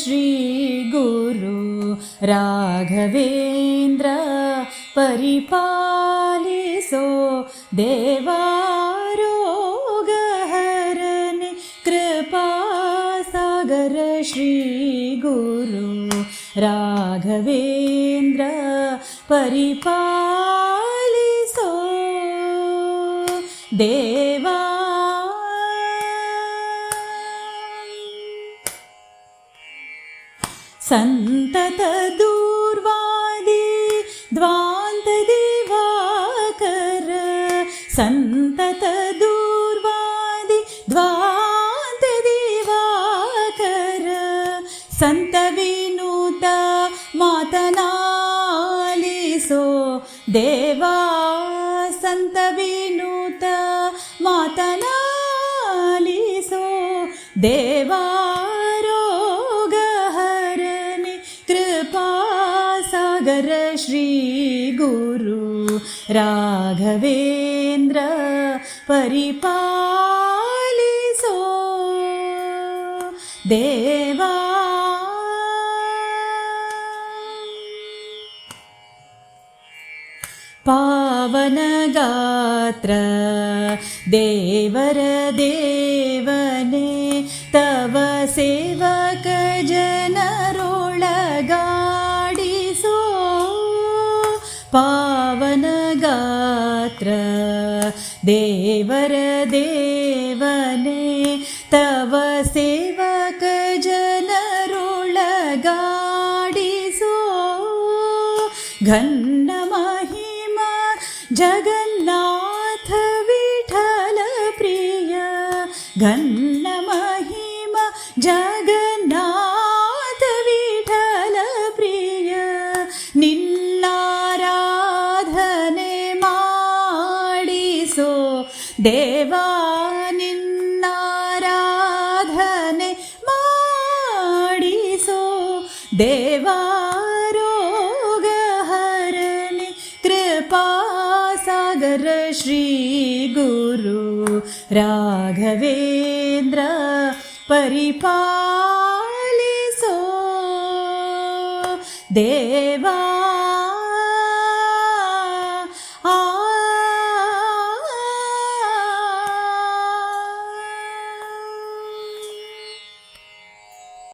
श्रीगुरु राघवेन्द्र परिपालिसो देवारोगहरनि कृपासागर श्रीगुरु राघवेन्द्र परिपालिसो देवा सन्ततदूर्वादि द्वान्तदिवाकर। सन्ततदूर्वादि द्वान्तदिवाकर। सन्तविनुत मातनालिसो। देवा सन्तविनुत मातनालिसो। देवारोगहरनि कृपासागर श्रीगुरु राघवेन्द्र परिपालिसो देवा। पावनगात्र देवर देवने तव सेवक जनरोळगाडिसो पावनगात्र। देवर देवने तव सेवक जनरोळगाडिसो। घन्नमहिमा जगन्नाथ विठल प्रिय। घन्नमहिमा जगन्नाथ देवानिन्नाराधने माडिसो। देवारोगहरणे कृपा सगर श्री गुरु राघवेन्द्र परिपालिसो। देवा